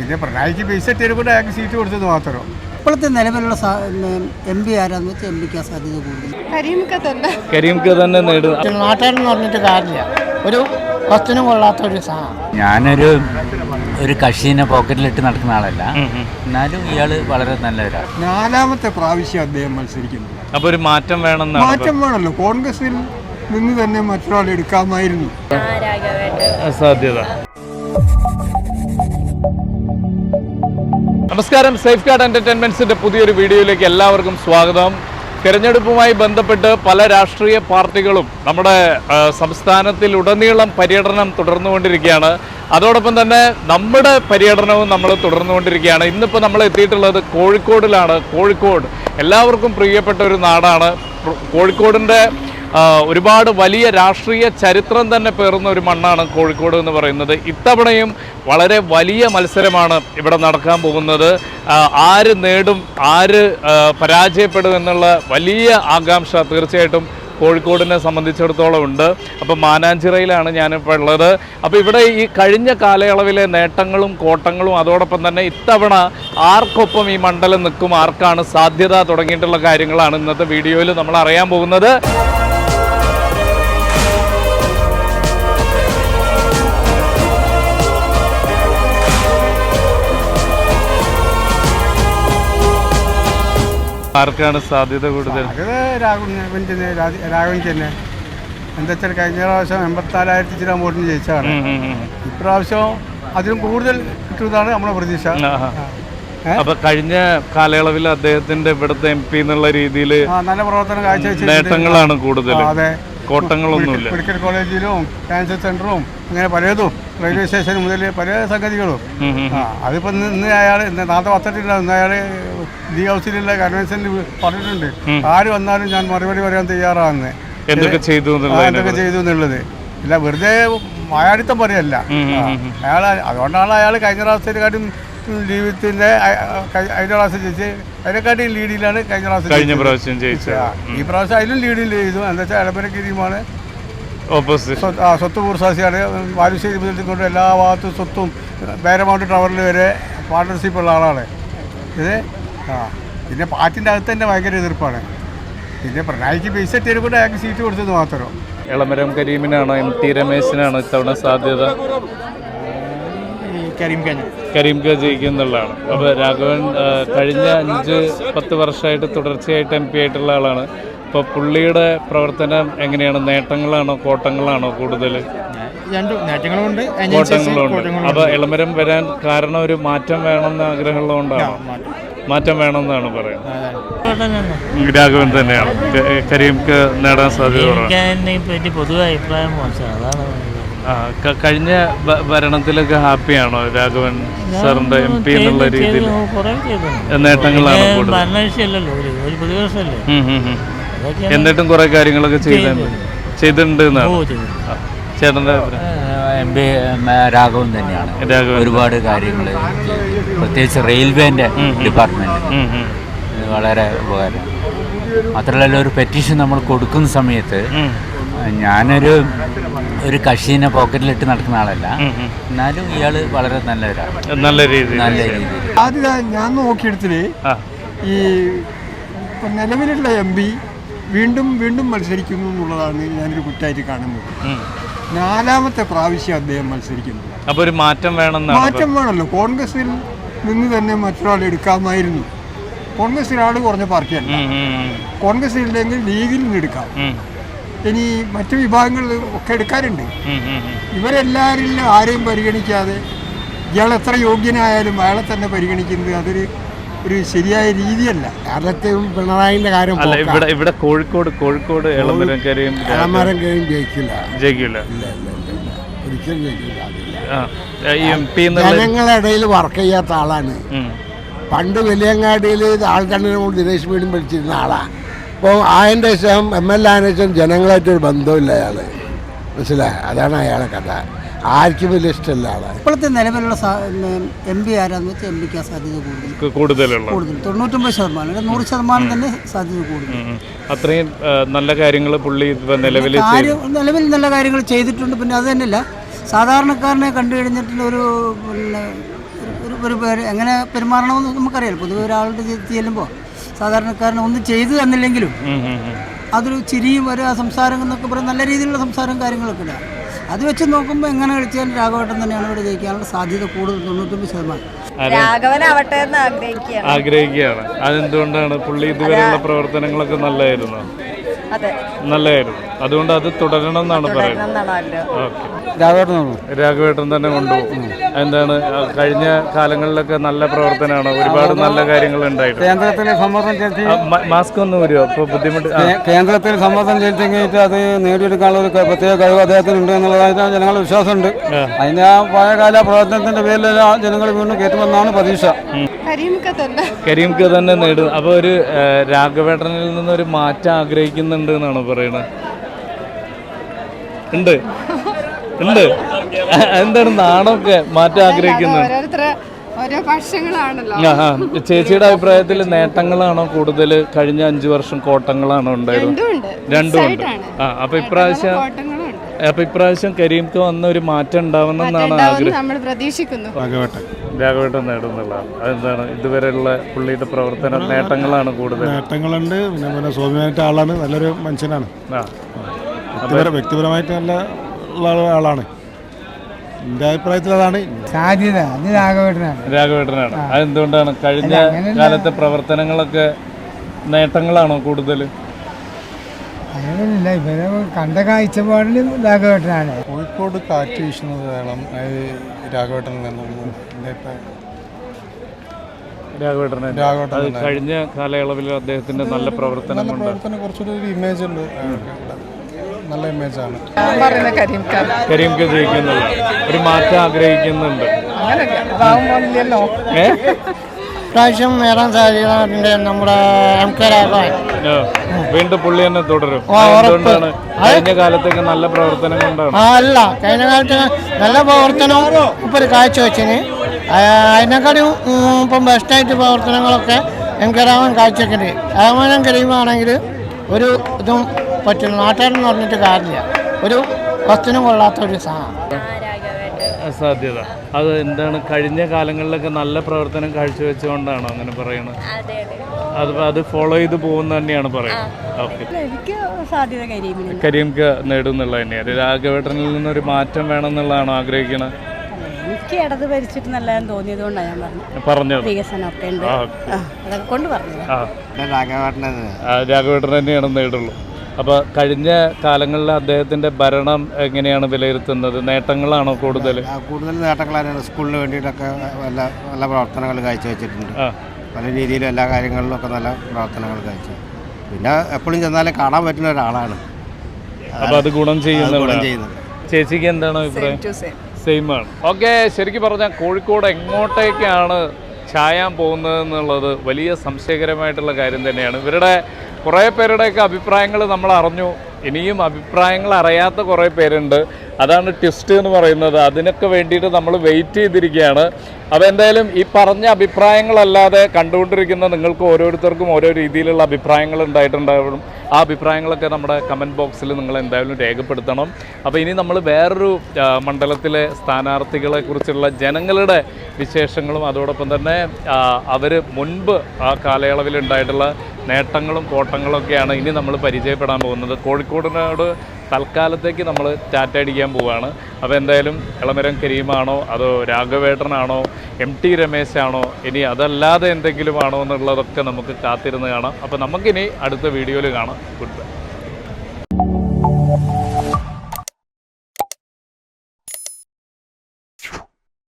പിന്നെ പിണറായിക്ക് പൈസ ഇട്ടിരുമ്പോൾ അയാൾക്ക് സീറ്റ് കൊടുത്തത് മാത്രം. ഇപ്പോഴത്തെ നിലവിലുള്ള എം പി ആരാന്ന് വെച്ചാൽ എം പിക്ക് സാധ്യത കൂടുതൽ. കരീംക്ക തന്നെ. നേടുക നാട്ടുകാരെന്ന് പറഞ്ഞിട്ട് കാര്യമില്ല. ഒരു വസ്തുവിനും കൊള്ളാത്ത ഒരു സാധനം. ഞാനൊരു ഒരു കഷീനെ പോക്കറ്റിലിട്ട് നടക്കുന്ന ആളല്ല. എന്നാലും ഇയാൾ വളരെ നല്ലവരാണ് നാലാമത്തെ പ്രാവശ്യം അദ്ദേഹം മത്സരിക്കുന്നു. അപ്പൊ ഒരു മാറ്റം വേണം മാറ്റം വേണമല്ലോ. കോൺഗ്രസിൽ നിന്ന് തന്നെ മറ്റൊരാൾ എടുക്കാമായിരുന്നു. സാധ്യത നമസ്കാരം സേഫ് ഗാർഡ് എന്റർടൈൻമെന്റ്സിന്റെ പുതിയൊരു വീഡിയോയിലേക്ക് എല്ലാവർക്കും സ്വാഗതം. തിരഞ്ഞെടുപ്പുമായി ബന്ധപ്പെട്ട് പല രാഷ്ട്രീയ പാർട്ടികളും നമ്മുടെ സംസ്ഥാനത്തിൽ സംസ്ഥാനത്തിലുടനീളം പര്യടനം തുടർന്നുകൊണ്ടിരിക്കുകയാണ്. അതോടൊപ്പം തന്നെ നമ്മുടെ പര്യടനവും നമ്മൾ തുടർന്നുകൊണ്ടിരിക്കുകയാണ്. ഇന്നിപ്പോൾ നമ്മൾ എത്തിയിട്ടുള്ളത് കോഴിക്കോടിലാണ്. കോഴിക്കോട് എല്ലാവർക്കും പ്രിയപ്പെട്ട ഒരു നാടാണ്. കോഴിക്കോടിന്റെ ഒരുപാട് വലിയ രാഷ്ട്രീയ ചരിത്രം തന്നെ പേറുന്ന ഒരു മണ്ണാണ് കോഴിക്കോട് എന്ന് പറയുന്നത്. ഇത്തവണയും വളരെ വലിയ മത്സരമാണ് ഇവിടെ നടക്കാൻ പോകുന്നത്. ആര് നേടും ആര് പരാജയപ്പെടും എന്നുള്ള വലിയ ആകാംക്ഷ തീർച്ചയായിട്ടും കോഴിക്കോടിനെ സംബന്ധിച്ചിടത്തോളം ഉണ്ട്. അപ്പോൾ മാനാഞ്ചിറയിലാണ് ഞാനിപ്പോൾ ഉള്ളത്. അപ്പോൾ ഇവിടെ ഈ കഴിഞ്ഞ കാലയളവിലെ നേട്ടങ്ങളും കോട്ടങ്ങളും അതോടൊപ്പം തന്നെ ഇത്തവണ ആർക്കൊപ്പം ഈ മണ്ഡലം നിൽക്കും ആർക്കാണ് സാധ്യത തുടങ്ങിയിട്ടുള്ള കാര്യങ്ങളാണ് ഇന്നത്തെ വീഡിയോയിൽ നമ്മൾ അറിയാൻ പോകുന്നത്. ആർക്കാണ് സാധ്യത കൂടുതൽ. അത് രാഘവൻ തന്നെ എന്താ വെച്ചാൽ കഴിഞ്ഞ പ്രാവശ്യം എൺപത്തിനാലായിരത്തി ചില വോട്ടിന് ജയിച്ചതാണ്. ഇപ്രാവശ്യം അതിലും കൂടുതൽ കിട്ടുന്നതാണ് നമ്മുടെ പ്രതീക്ഷ. അപ്പൊ കഴിഞ്ഞ കാലയളവിൽ അദ്ദേഹത്തിന്റെ ഇവിടുത്തെ എം പി എന്നുള്ള രീതിയിൽ നല്ല പ്രവർത്തനം കാഴ്ച നേട്ടങ്ങളാണ് കൂടുതൽ കോട്ടങ്ങളൊന്നുമില്ല. മെഡിക്കൽ കോളേജിലും ക്യാൻസർ സെന്ററും അങ്ങനെ പലതും. റെയിൽവേ സ്റ്റേഷൻ മുതൽ പല സംഗതികളും. ആ അതിപ്പോൾ ഇന്ന് അയാൾ നാളത്തെ പത്രത്തില്ല ഇന്ന് അയാൾ ഡി ഹൗസിലുള്ള കൺവെൻഷനിൽ പറഞ്ഞിട്ടുണ്ട്. ആര് വന്നാലും ഞാൻ മറുപടി പറയാൻ തയ്യാറാണെന്ന് എന്തൊക്കെ ചെയ്തു എന്തൊക്കെ ചെയ്തു എന്നുള്ളത്. ഇല്ല വെറുതെ അയാളിത്തം പറയല്ല. അയാൾ അതുകൊണ്ടാണ് അയാൾ കഴിഞ്ഞ പ്രാവശ്യത്തെക്കാട്ടും ജീവിതത്തിന്റെ കഴിഞ്ഞ പ്രാവശ്യം ജയിച്ച് അതിനെക്കാട്ടി ലീഡിലാണ് കഴിഞ്ഞ പ്രാവശ്യം കഴിഞ്ഞ ജയിച്ചത്. പ്രാവശ്യം ജയിച്ച ഈ പ്രാവശ്യം അതിലും ലീഡിൽ ചെയ്തു. എന്താ വെച്ചാൽ ഇടപ്പന കിരീമാണ് ഓപ്പോസിറ്റ് സ്വത്ത് ആ സ്വത്ത് പൂർസാസിയാണ്. ബാലുശ്ശേരി മുതൽ കൊണ്ട് എല്ലാ ഭാഗത്തും സ്വത്തും പേരമൗണ്ട് ടവറിൽ വരെ പാർട്ണർഷിപ്പ് ഉള്ള ആളാണ്. ഇത് ആ പിന്നെ പാർട്ടിന്റെ അകത്ത് തന്നെ ഭയങ്കര എതിർപ്പാണ്. പിന്നെ പിണറായിക്ക് പൈസ തരുമ്പോൾ അയാൾക്ക് സീറ്റ് കൊടുത്തത് മാത്രം. ഇളമരം കരീമിനാണോ എം ടി രമേശിനാണോ ഇത്തവണ സാധ്യത? കരീം ക ജയിക്കുന്നുള്ളതാണ്. അപ്പോൾ രാഘവൻ കഴിഞ്ഞ അഞ്ച് പത്ത് വർഷമായിട്ട് തുടർച്ചയായിട്ട് എം പി ആയിട്ടുള്ള ആളാണ്. അപ്പോൾ പുള്ളിയുടെ പ്രവർത്തനം എങ്ങനെയാണ്? നേട്ടങ്ങളാണോ? കോട്ടങ്ങളാണോ കൂടുതൽ രണ്ട് നേട്ടങ്ങളുണ്ട്. കോട്ടങ്ങളുണ്ട്. അപ്പോൾ ഇളമരം വരാൻ കാരണം ഒരു മാറ്റം വേണമെന്ന് ആഗ്രഹമുള്ളതുകൊണ്ടാണ്? മാറ്റം. വേണമെന്നാണ് പറയുന്നത്. രാഘവൻ തന്നെയാണ്. കരീംക്ക് നേടാൻ സാധ്യത പൊതുവെ അഭിപ്രായം മോശം. ആ, കഴിഞ്ഞ ഭരണത്തിലൊക്കെ ഹാപ്പിയാണോ രാഘവൻ സാറിന്റെ എം പി എന്നുള്ള രീതിയിൽ? നേട്ടങ്ങളാണ് കൂടുതൽ. എന്നിട്ടും കുറെ കാര്യങ്ങളൊക്കെ ചെയ്തിട്ടുണ്ട് ചെയ്തിട്ടുണ്ട്. എന്നാണ് എം പി രാഘവൻ തന്നെയാണ്. ഒരുപാട് കാര്യങ്ങൾ പ്രത്യേകിച്ച് റെയിൽവേന്റെ. ഇത് വളരെ ഉപകാരം. മാത്രമല്ല ഒരു പെറ്റീഷൻ നമ്മൾ കൊടുക്കുന്ന സമയത്ത് ഞാനൊരു ഒരു കഷീനെ പോക്കറ്റിലിട്ട് നടക്കുന്ന ആളല്ല. എന്നാലും ഇയാൾ വളരെ നല്ലവരാണ് നല്ല രീതിയിൽ. നല്ല രീതിയിൽ. ആദ്യം ഞാൻ നോക്കിയെടുത്തിൽ ഈ നിലവിലുള്ള എം പി വീണ്ടും വീണ്ടും മത്സരിക്കുന്നു എന്നുള്ളതാണ് ഞാനൊരു കുറ്റമായിട്ട് കാണുന്നത്. നാലാമത്തെ പ്രാവശ്യം അദ്ദേഹം മത്സരിക്കുന്നു. അപ്പോൾ ഒരു മാറ്റം വേണമെന്നാണ് മാറ്റം വേണമല്ലോ. കോൺഗ്രസിൽ നിന്ന് തന്നെ മറ്റൊരാൾ എടുക്കാമായിരുന്നു. കോൺഗ്രസ് ആൾ കുറഞ്ഞ പാർട്ടിയല്ല. കോൺഗ്രസ് ഇല്ലെങ്കിൽ ലീഗിൽ നിന്ന് എടുക്കാം. ഇനി മറ്റു വിഭാഗങ്ങളിൽ ഒക്കെ എടുക്കാറുണ്ട്. ഇവരെല്ലാവരിൽ ആരെയും പരിഗണിക്കാതെ ഇയാൾ എത്ര യോഗ്യനായാലും അയാളെ തന്നെ പരിഗണിക്കുന്നത് അതൊരു ഒരു ശരിയായ രീതിയല്ല. കേരളത്തിൽ പിണറായിന്റെ കാര്യം അല്ല ഇവിടെ ഇവിടെ കോഴിക്കോട് കോഴിക്കോട് എളമരം കരീം മരം കഴിയും ജയിക്കില്ല. ജയിക്കില്ല. ഒരിക്കലും ജയിക്കില്ല അതില്ല. ആ, ഈ എന്നുള്ള ജനങ്ങളുടെ ഇടയിൽ വർക്ക് ചെയ്യാത്ത ആളാണ്. പണ്ട് വലിയങ്ങാടിയിൽ ആൾക്കണ്ണിനെ കൊണ്ട് ദിനേശ് വീടും പഠിച്ചിരുന്ന ആളാ. അപ്പോൾ അതിന്റെ ശേഷം എം എൽ എ ആയതിനു ശേഷം ജനങ്ങളായിട്ടൊരു ബന്ധമില്ല അയാൾ മനസ്സിലായി? അതാണ് അയാളെ കഥ. ആർക്കും വലിയ ഇഷ്ടമല്ല ആളെ. ഇപ്പോഴത്തെ നിലവിലുള്ള എം പി ആരാന്ന് വെച്ചാൽ എം പിക്ക് സാധ്യത കൂടുതൽ. കൂടുതലുള്ള. കൂടുതൽ. തൊണ്ണൂറ്റൊമ്പത് ശതമാനം. അല്ല നൂറ് ശതമാനം തന്നെ സാധ്യത കൂടുതൽ. അത്രയും നല്ല കാര്യങ്ങൾ പുള്ളി ഇപ്പൊ നിലവിൽ നിലവിൽ നല്ല കാര്യങ്ങൾ ചെയ്തിട്ടുണ്ട്. പിന്നെ അത് തന്നെയല്ല സാധാരണക്കാരനെ കണ്ടു കഴിഞ്ഞിട്ടുള്ള ഒരു പിന്നെ ഒരു- പേര് എങ്ങനെ പെരുമാറണമെന്ന് നമുക്കറിയാം പൊതുവെ ഒരാളുടെ ജീവിതത്തിൽ ചെല്ലുമ്പോൾ സാധാരണക്കാരനെ ഒന്നും ചെയ്തു തന്നില്ലെങ്കിലും. അതൊരു ചിരിയും ഒരു ആ സംസാരം എന്നൊക്കെ പറയും നല്ല രീതിയിലുള്ള സംസാരം കാര്യങ്ങളൊക്കെ ഇടാം. അത് വെച്ച് നോക്കുമ്പോൾ എങ്ങനെ കളിച്ചാലും രാഘവേട്ടൻ തന്നെയാണ് ഇവിടെ ജയിക്കാനുള്ള സാധ്യത കൂടുതൽ തൊണ്ണൂറ്റൊമ്പത് ശതമാനം. രാഘവനാവട്ടെ എന്ന് ആഗ്രഹിക്കുകയാണ്. ആഗ്രഹിക്കുകയാണ്. അതെന്തുകൊണ്ടാണ്? പുള്ളി ഇതുവരെയുള്ള പ്രവർത്തനങ്ങളൊക്കെ നല്ലതായിരുന്നു? അതെ. നല്ലതായിരുന്നു. അതുകൊണ്ട് അത് തുടരണം എന്നാണ് പറയുന്നത്. രാഘവേട്ടൻ തന്നെ കൊണ്ടുപോകും എന്താണ് കഴിഞ്ഞ കാലങ്ങളിലൊക്കെ നല്ല പ്രവർത്തനമാണ്. ഒരുപാട് നല്ല കാര്യങ്ങൾ ഉണ്ടായിട്ടുണ്ട്. കേന്ദ്രത്തിൽ സമ്മർദ്ദം ചെലുത്തി മാസ്ക് ഒന്ന് വരുമോ അപ്പോൾ ബുദ്ധിമുട്ട് കേന്ദ്രത്തിൽ സമ്മർദ്ദം ചെലുത്തിയിട്ട് കഴിഞ്ഞിട്ട് അത് നേടിയെടുക്കാനുള്ള ഒരു പ്രത്യേക കഴിവ് അദ്ദേഹത്തിനുണ്ട് എന്നുള്ളതായിട്ട് ജനങ്ങളുടെ വിശ്വാസമുണ്ട്. അതിന്റെ ആ പഴയകാല പ്രവർത്തനത്തിന്റെ പേരിൽ ജനങ്ങൾ വീണ്ടും കയറ്റുമെന്നാണ് പ്രതീക്ഷ. കരീംക തന്നെ. നേടും. അപ്പോൾ ഒരു രാഘവേട്ടനിൽ നിന്ന് ഒരു മാറ്റം ആഗ്രഹിക്കുന്നുണ്ട് എന്നാണ് പറയുന്നത്. ഉണ്ട്. ഉണ്ട്. എന്താണ് നാണൊക്കെ മാറ്റം ആഗ്രഹിക്കുന്നത്. ചേച്ചിയുടെ അഭിപ്രായത്തിൽ നേട്ടങ്ങളാണോ കൂടുതൽ കഴിഞ്ഞ അഞ്ചു വർഷം കോട്ടങ്ങളാണോ ഉണ്ടായിരുന്നത് രണ്ടുമുണ്ട് രണ്ടും ഉണ്ട്. ആ അപ്പൊ ഇപ്രാവശ്യം അപ്പൊ ഇപ്രാവശ്യം കരീംക്ക് വന്ന ഒരു മാറ്റം ഉണ്ടാവണമെന്നാണ് ആഗ്രഹം. നമ്മൾ പ്രതീക്ഷിക്കുന്നു. രാഘവേട്ടൻ നേടുന്നുള്ളതാണ് അതെന്താണ്? ഇതുവരെയുള്ള പുള്ളിയുടെ പ്രവർത്തന നേട്ടങ്ങളാണ് കൂടുതൽ നേട്ടങ്ങളുണ്ട്. പിന്നെ പിന്നെ ആളാണ്. നല്ലൊരു മനുഷ്യനാണ്. ആ. വ്യക്തിപരമായിട്ട് നല്ല ഉള്ള ആളാണ്. എന്റെ അഭിപ്രായത്തിൽ അതാണ്. സാധ്യത അത് രാഘവേട്ടനാണ്. രാഘവേട്ടനാണ്. അതെന്തുകൊണ്ടാണ്? കഴിഞ്ഞ കാലത്തെ പ്രവർത്തനങ്ങളൊക്കെ നേട്ടങ്ങളാണോ കൂടുതൽ അങ്ങനെയല്ല ഇവരെ കണ്ട കാഴ്ചപ്പാടിൽ രാഘവേട്ടനാണ്. കോഴിക്കോട് കാറ്റ് വീശുന്നത് വേണം. രാഘവേട്ടനിൽ നിന്നും. രാഘവേട്ടൻ അത് കഴിഞ്ഞ കാലയളവിൽ അദ്ദേഹത്തിന്റെ നല്ല പ്രവർത്തനം പ്രവർത്തനം കുറച്ചൊരു ഇമേജ് ഉണ്ട്. നല്ല ഇമേജാണ് പറയുന്ന കരിംക്കാർ കരീംക്ക് ജയിക്കുന്നുള്ള ഒരു മാറ്റം ആഗ്രഹിക്കുന്നുണ്ട്. അങ്ങനെയല്ലോ ഏ? പ്രാവശ്യം നേടാൻ സാധ്യത നമ്മുടെ എം കെ രാഘവൻ. ആ. വീണ്ടും പുള്ളി തന്നെ തുടരും. കഴിഞ്ഞ കാലത്തൊക്കെ നല്ല പ്രവർത്തനം കൊണ്ടാണ്. ആ അല്ല. കഴിഞ്ഞ കാലത്ത് നല്ല പ്രവർത്തനം. ഇപ്പൊ ഒരു കാഴ്ചവെച്ചിന് അതിനെക്കാളും ഉം, ഇപ്പം ബെസ്റ്റായിട്ട് പ്രവർത്തനങ്ങളൊക്കെ എം കെ രാമൻ കാഴ്ചവെക്കുന്നുണ്ട് രാമനം കഴിയുമ്പോഴാണെങ്കിൽ ഒരു ഇതും പറ്റില്ല നാട്ടുകാരെന്ന് പറഞ്ഞിട്ട് കാര്യമില്ല. ഒരു വസ്തുനും കൊള്ളാത്ത ഒരു സാധനം. സാധ്യത അത് എന്താണ് കഴിഞ്ഞ കാലങ്ങളിലൊക്കെ നല്ല പ്രവർത്തനം കാഴ്ചവെച്ചുകൊണ്ടാണോ അങ്ങനെ പറയുന്നത്? അത് അത്. ഫോളോ ചെയ്ത് പോകുന്ന തന്നെയാണ് പറയുന്നത്. കരീംക്ക് നേടുന്നുള്ള തന്നെയാണ് രാഘവേട്ടനിൽ നിന്നൊരു മാറ്റം വേണം എന്നുള്ളതാണ് ആഗ്രഹിക്കുന്നത് എനിക്ക് ഇടത് ഭരിച്ചിട്ട് നല്ലതെന്ന് തോന്നിയതുകൊണ്ടാണ് ഞാൻ പറഞ്ഞത്. പറഞ്ഞത്. വികസനമൊക്കെ ഉണ്ട്. അതൊക്കെ കൊണ്ട് പറഞ്ഞത്. രാഘവേട്ടൻ തന്നെയാണ് നേടുള്ളൂ. അപ്പോൾ കഴിഞ്ഞ കാലങ്ങളിൽ അദ്ദേഹത്തിന്റെ ഭരണം എങ്ങനെയാണ് വിലയിരുത്തുന്നത്? നേട്ടങ്ങളാണോ കൂടുതൽ? കൂടുതൽ നേട്ടങ്ങളാണ് സ്കൂളിന് വേണ്ടിയിട്ടൊക്കെ നല്ല നല്ല പ്രവർത്തനങ്ങൾ കാഴ്ചവെച്ചിട്ടുണ്ട്. പല രീതിയിലും എല്ലാ കാര്യങ്ങളിലും ഒക്കെ നല്ല പ്രവർത്തനങ്ങൾ കാഴ്ച. പിന്നെ എപ്പോഴും ചെന്നാലും കാണാൻ പറ്റുന്ന ഒരാളാണ്. അപ്പോൾ അത് ഗുണം ചെയ്യുന്നു ചേച്ചിക്ക് എന്താണ് അഭിപ്രായം? സെയിം ആണ്. ഓക്കെ ശരിക്കും പറഞ്ഞാൽ കോഴിക്കോട് എങ്ങോട്ടേക്കാണ് ചായാൻ പോകുന്നത് എന്നുള്ളത് വലിയ സംശയകരമായിട്ടുള്ള കാര്യം തന്നെയാണ്. ഇവരുടെ കുറേ പേരുടെയൊക്കെ അഭിപ്രായങ്ങൾ നമ്മൾ അറിഞ്ഞു. ഇനിയും അഭിപ്രായങ്ങൾ അറിയാത്ത കുറേ പേരുണ്ട്. അതാണ് ട്വിസ്റ്റ് എന്ന് പറയുന്നത്. അതിനൊക്കെ വേണ്ടിയിട്ട് നമ്മൾ വെയിറ്റ് ചെയ്തിരിക്കുകയാണ്. അപ്പോൾ എന്തായാലും ഈ പറഞ്ഞ അഭിപ്രായങ്ങളല്ലാതെ കണ്ടുകൊണ്ടിരിക്കുന്ന നിങ്ങൾക്ക് ഓരോരുത്തർക്കും ഓരോ രീതിയിലുള്ള അഭിപ്രായങ്ങൾ ഉണ്ടായിട്ടുണ്ടാവും ആ അഭിപ്രായങ്ങളൊക്കെ നമ്മുടെ കമന്റ് ബോക്സിൽ നിങ്ങൾ എന്തായാലും രേഖപ്പെടുത്തണം. അപ്പോൾ ഇനി നമ്മൾ വേറൊരു മണ്ഡലത്തിലെ സ്ഥാനാർത്ഥികളെ കുറിച്ചുള്ള ജനങ്ങളുടെ വിശേഷങ്ങളും അതോടൊപ്പം തന്നെ അവർ മുൻപ് ആ കാലയളവിൽ ഉണ്ടായിട്ടുള്ള നേട്ടങ്ങളും കോട്ടങ്ങളൊക്കെയാണ് ഇനി നമ്മൾ പരിചയപ്പെടാൻ പോകുന്നത്. കോഴിക്കോടിനോട് തൽക്കാലത്തേക്ക് നമ്മൾ ചാറ്റടിക്കാൻ പോവുകയാണ് അപ്പോൾ എന്തായാലും ഇളമരം കരീമാണോ അതോ രാഘവേട്ടനാണോ എം ടി രമേശാണോ? ഇനി അതല്ലാതെ എന്തെങ്കിലും ആണോ എന്നുള്ളതൊക്കെ നമുക്ക് കാത്തിരുന്ന് കാണാം. അപ്പോൾ നമുക്കിനി അടുത്ത വീഡിയോയിൽ കാണാം. Good bye